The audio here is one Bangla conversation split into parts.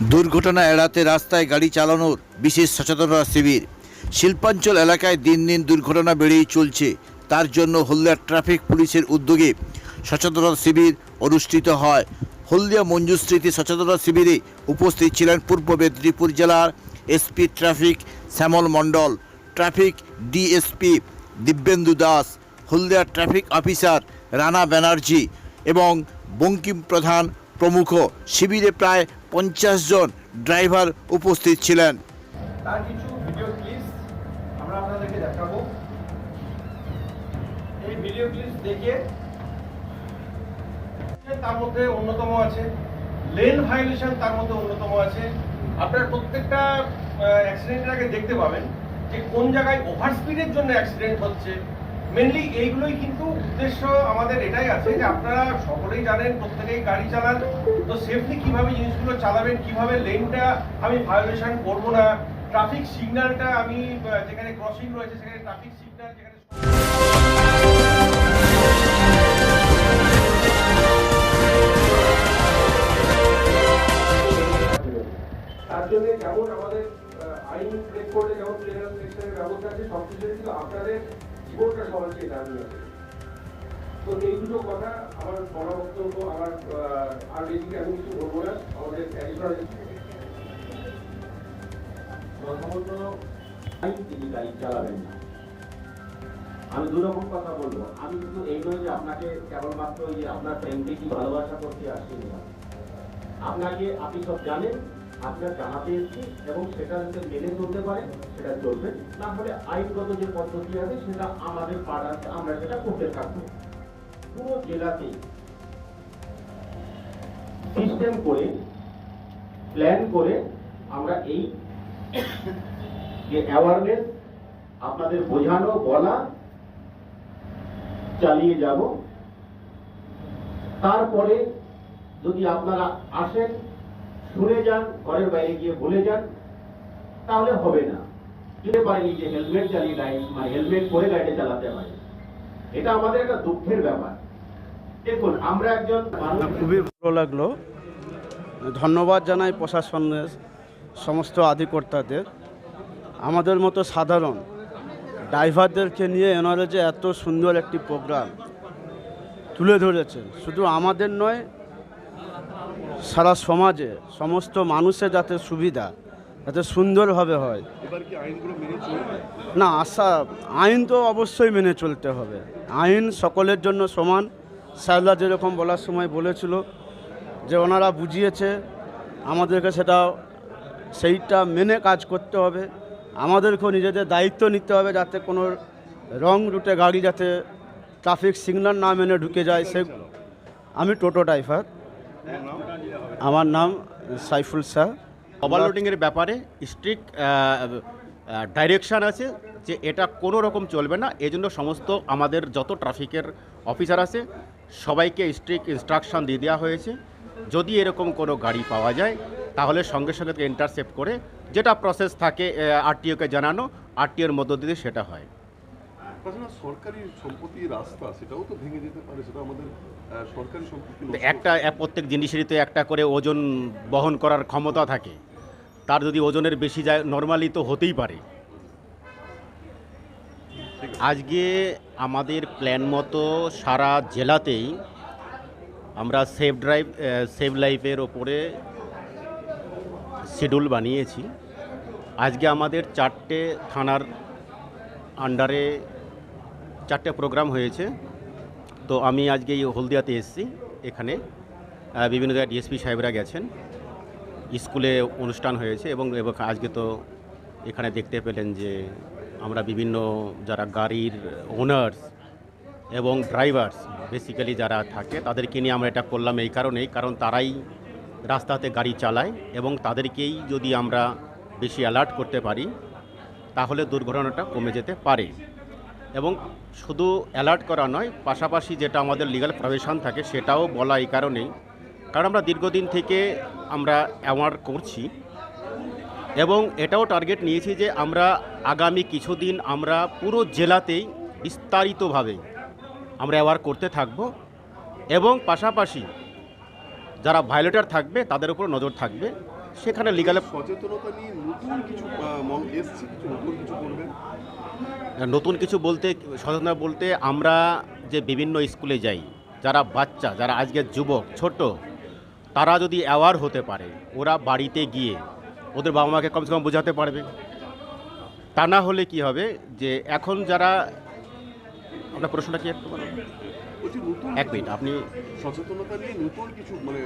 দুর্ঘটনা এড়াতে রাস্তায় গাড়ি চালানোর বিশেষ সচেতনতা শিবির। শিল্পাঞ্চল এলাকায় দিন দিন দুর্ঘটনা বেড়েই চলছে। তার জন্য হলদিয়া ট্রাফিক পুলিশের উদ্যোগে সচেতনতা শিবির অনুষ্ঠিত হয়। হলদিয়া মঞ্জুস্মৃতি সচেতনতা শিবিরে উপস্থিত ছিলেন পূর্ব মেদিনীপুর জেলার SP traffic Shyamal Mondal, traffic DSP Dibyendu Das, Haldia traffic officer Rana Banerjee এবং বঙ্কিম প্রধান প্রমুখ শিবিরে প্রায় পঞ্চাশ জন ড্রাইভার উপস্থিত ছিলেন। তার কিছু ভিডিও ক্লিপস আমরা আপনাদেরকে দেখাবো। এই ভিডিও ক্লিপস দেখে তার মধ্যে অন্যতম আছে। লেন ভায়োলেশন তার মধ্যে অন্যতম আছে। আপনারা প্রত্যেকটা অ্যাক্সিডেন্টের আগে দেখতে পাবেন যে কোন জায়গায় ওভার স্পিডের জন্য অ্যাক্সিডেন্ট হচ্ছে। মেনলি এইগুলোই কিন্তু উদ্দেশ্য আমাদের, এটাই আছে যে আপনারা সকলেই জানেন, প্রত্যেকেই গাড়ি চালান। তো সেফলি কীভাবে জিনিসগুলো চালাবেন, কীভাবে লেনটা আমি ভায়োলেশন করব না ট্রাফিক সিগন্যালটা আমি যেখানে ক্রসিং রয়েছে, সেখানে ট্রাফিক সিগন্যাল যেখানে যেমন আমাদের আইন করলে যেমন ব্যবস্থা আছে সব কিছু কিন্তু আপনাদের সমাজকে দাঁড়িয়ে আছে তো এই দুটো কথা আমার বড় বক্তব্য, আমার আর বেশি আমি কিছু বলব না, আমাদের প্রথমত আইন তিনি গাড়ি চালাবেন না। আমি দু রকম কথা বলব। আমি কিন্তু এই নয় যে আপনাকে কেবলমাত্র যে আপনার প্রেমকে কি ভালোবাসা করতে আসছি না আপনাকে, আপনি সব জানেন আপনার জানাতে এসেছি এবং সেটা যাতে মেনে চলতে পারে, সেটা চলবে। না হলে আইনগত যে পদ্ধতি আছে, সেটা আমাদের পাড়াতে আমরা সেটা করতে থাকব। পুরো জেলাতেই সিস্টেম করে প্ল্যান করে আমরা এই যে অ্যাওয়ারনেস আপনাদের বোঝানো, বলা চালিয়ে যাব। তারপরে যদি আপনারা আসেন শুনে যান, ঘরের বাইরে গিয়ে ভুলে যান, তাহলে হবে না। যেতে পারেনি যে হেলমেট চালিয়ে গাড়ি মানে হেলমেট পরে গাড়িটা চালাতে হয়। এটা আমাদের একটা দুঃখের ব্যাপার। দেখুন, আমরা একজন খুবই ভালো লাগল। ধন্যবাদ জানাই প্রশাসনের সমস্ত আধিকর্তাদের। আমাদের মতো সাধারণ ড্রাইভারদেরকে নিয়ে এনারা যে এত সুন্দর একটি প্রোগ্রাম তুলে ধরেছে। শুধু আমাদের নয় সারা সমাজে সমস্ত মানুষের যাতে সুবিধা যাতে সুন্দরভাবে হয়। না আশা আইন তো অবশ্যই মেনে চলতে হবে। আইন সকলের জন্য সমান। স্যাররা যেরকম বলার সময় বলেছিল যে ওনারা বুঝিয়েছে আমাদেরকে সেটা সেইটা মেনে কাজ করতে হবে। আমাদেরকেও নিজেদের দায়িত্ব নিতে হবে যাতে কোনো রং রুটে গাড়ি যাতে ট্রাফিক সিগন্যাল না মেনে ঢুকে যায় সে আমি টোটো ড্রাইভার। আমার নাম সাইফুল শাহ ওভারলোডিংয়ের ব্যাপারে স্ট্রিক্ট ডাইরেকশান আছে যে এটা কোনো রকম চলবে না। এজন্য সমস্ত আমাদের যত ট্রাফিকের অফিসার আছে, সবাইকে স্ট্রিক্ট ইনস্ট্রাকশন দিয়ে দেওয়া হয়েছে। যদি এরকম কোনো গাড়ি পাওয়া যায়, তাহলে সঙ্গে সঙ্গে ইন্টারসেপ্ট করে যেটা প্রসেস থাকে আরটিওকে জানানো আরটিওর মধ্য দিয়ে সেটা হয়। তাছাড়া সরকারি সম্পত্তি রাস্তা সেটাও তো ভেঙে যেতে পারে সেটা আমাদের সরকারি সম্পত্তি একটা প্রত্যেক জিনিসেরই তো একটা করে ওজন বহন করার ক্ষমতা থাকে। তার যদি ওজনের বেশি যায় নর্মালি তো হতেই পারে। আজকে আমাদের প্ল্যান মতো সারা জেলাতেই আমরা সেফ ড্রাইভ সেভ লাইফের ওপরে শিডিউল বানিয়েছি। আজকে আমাদের চারটে থানার আন্ডারে চারটে প্রোগ্রাম হয়েছে। তো আমি আজকে এই হলদিয়াতে এসেছি। এখানে বিভিন্ন জায়গায় ডিএসপি সাহেবরা গেছেন। স্কুলে অনুষ্ঠান হয়েছে এবং এবং আজকে তো এখানে দেখতে পেলেন যে আমরা বিভিন্ন যারা গাড়ির ওনার্স এবং ড্রাইভার্স বেসিক্যালি যারা থাকে, তাদেরকে নিয়ে আমরা এটা করলাম এই কারণেই, কারণ তারাই রাস্তাতে গাড়ি চালায় এবং তাদেরকেই যদি আমরা বেশি অ্যালার্ট করতে পারি, তাহলে দুর্ঘটনাটা কমে যেতে পারে। এবং শুধু অ্যালার্ট করা নয়, পাশাপাশি যেটা আমাদের লিগাল প্রভিশন থাকে সেটাও বলা এই কারণেই। কারণ আমরা দীর্ঘদিন থেকে আমরা অ্যাওয়ার করছি এবং এটাও টার্গেট নিয়েছি যে আমরা আগামী কিছুদিন আমরা পুরো জেলাতেই বিস্তারিতভাবে আমরা অ্যাওয়ার করতে থাকব এবং পাশাপাশি যারা ভায়োলেটার থাকবে তাদের উপর নজর থাকবে। সেখানে লিগালে সচেতনতা নিয়ে নতুন কিছু এসছে কিছু? নতুন কিছু করবেন নতুন কিছু বলতে সচেতনতা বলতে আমরা যে বিভিন্ন স্কুলে যাই যারা বাচ্চা যারা আজকের যুবক ছোট তারা যদি অ্যাওয়ার হতে পারে ওরা বাড়িতে গিয়ে ওদের বাবা মাকে কমসে কম বোঝাতে পারবে। তা না হলে কি হবে? যে এখন যারা আপনার প্রশ্নটা কি একটু এক মিনিট আপনি সচেতনতা নিয়ে নতুন কিছু মানে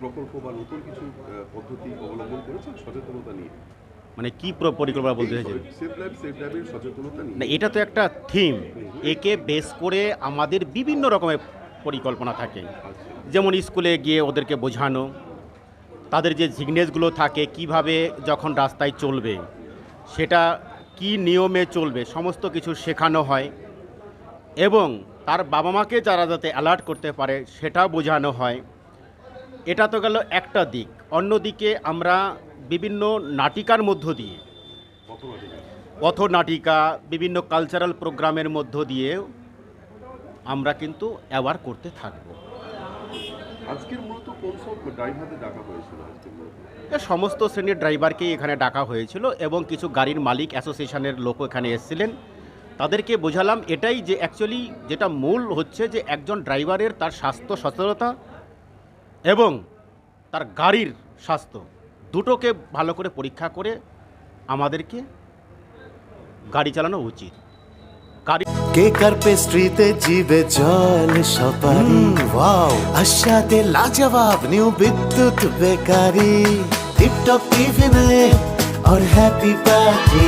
প্রকল্প বা নতুন কিছু পদ্ধতি অবলম্বন করেছেন সচেতনতা নিয়ে? মানে কি পরিকল্পনা বলতে চাইছেন? না এটা তো একটা থিম একে বেস করে আমাদের বিভিন্ন রকমের পরিকল্পনা থাকে। আচ্ছা। যেমন স্কুলে গিয়ে ওদেরকে বোঝানো তাদের যে জিগনেসগুলো থাকে কীভাবে যখন রাস্তায় চলবে সেটা কি নিয়মে চলবে সমস্ত কিছু শেখানো হয়। এবং তার বাবা মাকে যারা যাতে অ্যালার্ট করতে পারে সেটা বোঝানো হয়। এটা তো গেল একটা দিক। অন্যদিকে আমরা বিভিন্ন নাটিকার মধ্য দিয়ে পথনাটিকা পথনাটিকা বিভিন্ন কালচারাল প্রোগ্রামের মধ্য দিয়ে আমরা কিন্তু অ্যাওয়ার করতে থাকব। আজকের মূলত কোন সব ড্রাইভারদের ডাকা হয়েছিল আজকের মূলত? এ সমস্ত শ্রেণির ড্রাইভারকেই এখানে ডাকা হয়েছিল এবং কিছু গাড়ির মালিক অ্যাসোসিয়েশনের লোক এখানে এসেছিলেন। তাদেরকে বোঝালাম এটাই যে অ্যাকচুয়ালি যেটা মূল হচ্ছে যে একজন ড্রাইভারের তার স্বাস্থ্য সচেতনতা এবং তার গাড়ির স্বাস্থ্য দুটোকে ভালো করে পরীক্ষা করে আমাদেরকে গাড়ি চালানো উচিত গাড়ি কেক আর পেস্ট্রিতে জিবে জল সপারি ওয়াও আশাতে লাজবাব নিউ বিদ্যুৎ বেকারি টিপটপ টিফিনে और हैप्पी पार्टी